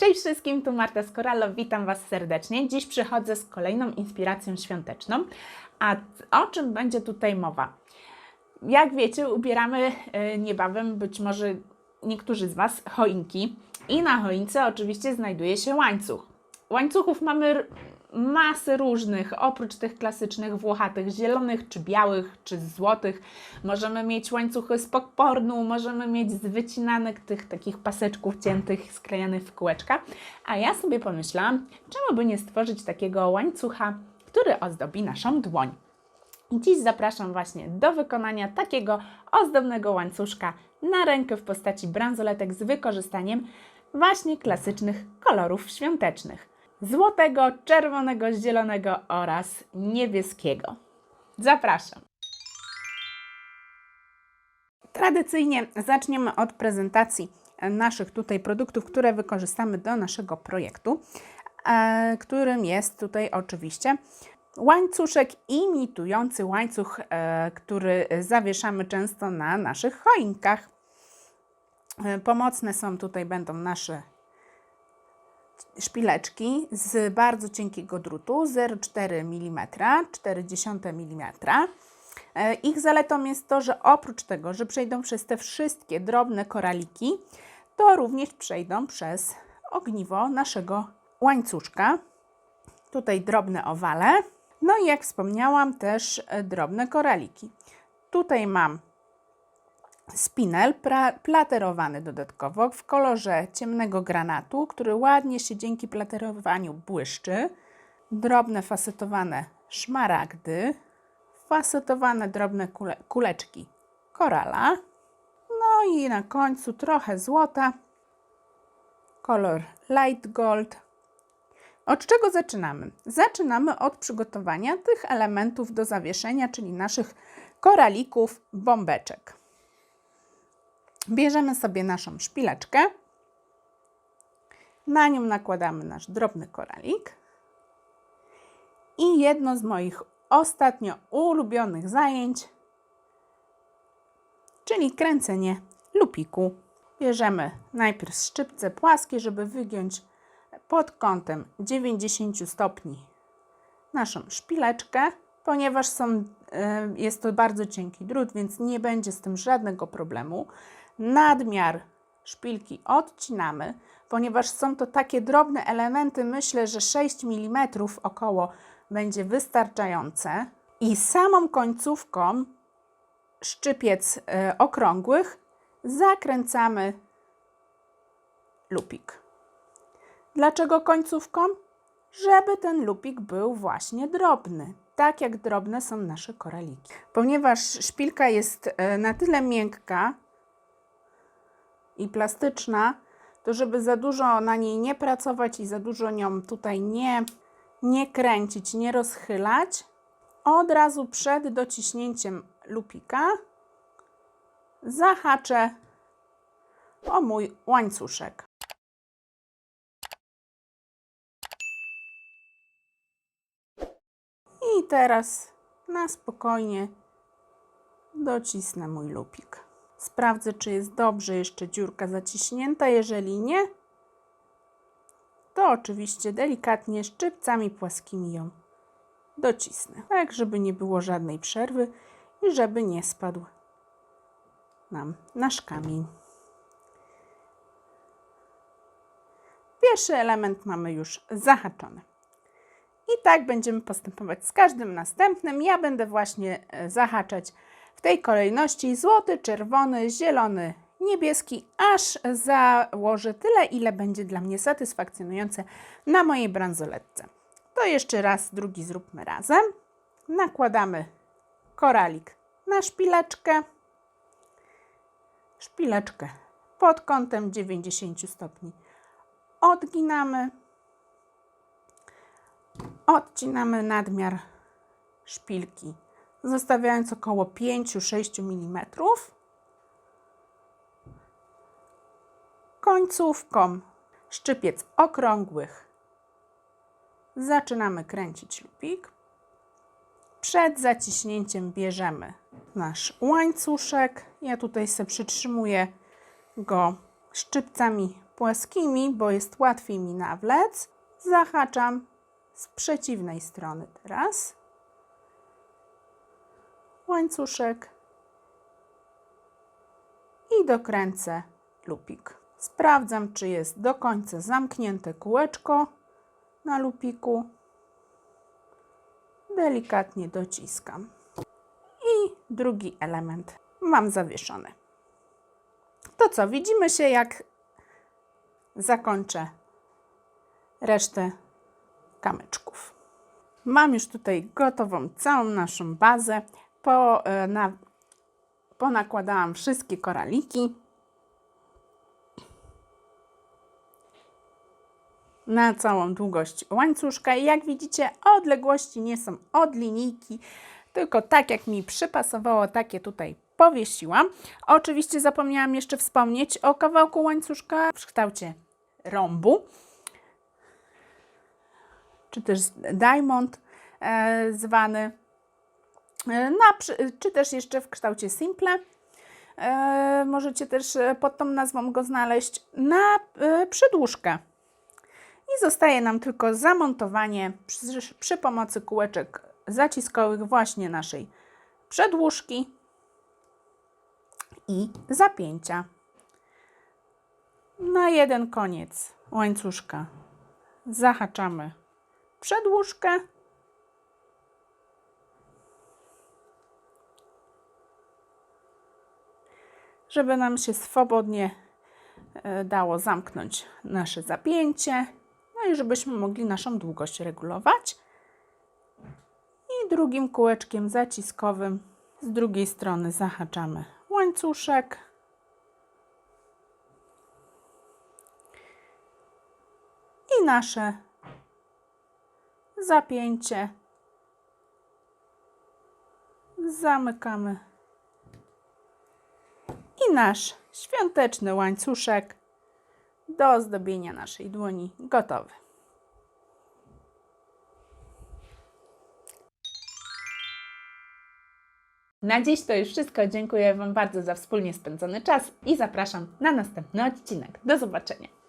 Cześć wszystkim, tu Marta z Korallo, witam Was serdecznie. Dziś przychodzę z kolejną inspiracją świąteczną. A o czym będzie tutaj mowa? Jak wiecie, ubieramy e, niebawem, być może niektórzy z Was, choinki. I na choince oczywiście znajduje się łańcuch. Łańcuchów mamy masy różnych, oprócz tych klasycznych włochatych, zielonych, czy białych, czy złotych. Możemy mieć łańcuchy z podpornu, możemy mieć z wycinanek tych takich paseczków ciętych, sklejanych w kółeczka. A ja sobie pomyślałam, czemu by nie stworzyć takiego łańcucha, który ozdobi naszą dłoń. I dziś zapraszam właśnie do wykonania takiego ozdobnego łańcuszka na rękę w postaci bransoletek z wykorzystaniem właśnie klasycznych kolorów świątecznych. Złotego, czerwonego, zielonego oraz niebieskiego. Zapraszam. Tradycyjnie zaczniemy od prezentacji naszych tutaj produktów, które wykorzystamy do naszego projektu, e, którym jest tutaj oczywiście łańcuszek imitujący łańcuch, e, który zawieszamy często na naszych choinkach. E, Pomocne są tutaj będą nasze szpileczki z bardzo cienkiego drutu 0,4 mm, 0,4 mm. Ich zaletą jest to, że oprócz tego, że przejdą przez te wszystkie drobne koraliki, to również przejdą przez ogniwo naszego łańcuszka. Tutaj drobne owale. No i jak wspomniałam, też e, drobne koraliki. Tutaj mam spinel platerowany dodatkowo w kolorze ciemnego granatu, który ładnie się dzięki platerowaniu błyszczy. Drobne fasetowane szmaragdy, fasetowane drobne kule- kuleczki korala. No i na końcu trochę złota, kolor light gold. Od czego zaczynamy? Zaczynamy od przygotowania tych elementów do zawieszenia, czyli naszych koralików, bombeczek. Bierzemy sobie naszą szpileczkę, na nią nakładamy nasz drobny koralik i jedno z moich ostatnio ulubionych zajęć, czyli kręcenie lupiku. Bierzemy najpierw szczypce płaskie, żeby wygiąć pod kątem 90 stopni naszą szpileczkę, ponieważ są, e, jest to bardzo cienki drut, więc nie będzie z tym żadnego problemu. Nadmiar szpilki odcinamy, ponieważ są to takie drobne elementy, myślę, że 6 mm około będzie wystarczające. I samą końcówką szczypiec e, okrągłych zakręcamy lupik. Dlaczego końcówką? Żeby ten lupik był właśnie drobny, tak jak drobne są nasze koraliki. Ponieważ szpilka jest e, na tyle miękka i plastyczna, to żeby za dużo na niej nie pracować i za dużo nią tutaj nie, nie kręcić, nie rozchylać, od razu przed dociśnięciem lupika zahaczę o mój łańcuszek. I teraz na spokojnie docisnę mój lupik. Sprawdzę, czy jest dobrze jeszcze dziurka zaciśnięta. Jeżeli nie, to oczywiście delikatnie szczypcami płaskimi ją docisnę, tak żeby nie było żadnej przerwy i żeby nie spadł nam nasz kamień. Pierwszy element mamy już zahaczony. I tak będziemy postępować z każdym następnym. Ja będę właśnie e, zahaczać w tej kolejności złoty, czerwony, zielony, niebieski, aż założę tyle, ile będzie dla mnie satysfakcjonujące na mojej bransoletce. To jeszcze raz, drugi zróbmy razem. Nakładamy koralik na szpileczkę. Szpileczkę pod kątem 90 stopni odginamy. Odcinamy nadmiar szpilki, zostawiając około 5-6 mm. Końcówką szczypiec okrągłych zaczynamy kręcić lupik. Przed zaciśnięciem bierzemy nasz łańcuszek. Ja tutaj sobie przytrzymuję go szczypcami płaskimi, bo jest łatwiej mi nawlec, zahaczam z przeciwnej strony teraz. Łańcuszek i dokręcę lupik. Sprawdzam, czy jest do końca zamknięte kółeczko na lupiku. Delikatnie dociskam. I drugi element mam zawieszony. To co, widzimy się jak zakończę resztę kamyczków. Mam już tutaj gotową całą naszą bazę. Po, e, na, ponakładałam wszystkie koraliki. na całą długość łańcuszka i jak widzicie odległości nie są od linijki, tylko tak jak mi przypasowało, takie tutaj powiesiłam. Oczywiście zapomniałam jeszcze wspomnieć o kawałku łańcuszka w kształcie rąbu, czy też diamond e, zwany, na, przy- czy też jeszcze w kształcie simple. E, możecie też e, pod tą nazwą go znaleźć na e, przedłużkę. I zostaje nam tylko zamontowanie przy, przy pomocy kółeczek zaciskowych właśnie naszej przedłużki i zapięcia. Na jeden koniec łańcuszka zahaczamy przedłużkę. Żeby nam się swobodnie e, dało zamknąć nasze zapięcie. No i żebyśmy mogli naszą długość regulować. I drugim kółeczkiem zaciskowym z drugiej strony zahaczamy łańcuszek. I nasze zapięcie zamykamy. Nasz świąteczny łańcuszek do ozdobienia naszej dłoni gotowy. Na dziś to już wszystko. Dziękuję Wam bardzo za wspólnie spędzony czas i zapraszam na następny odcinek. Do zobaczenia.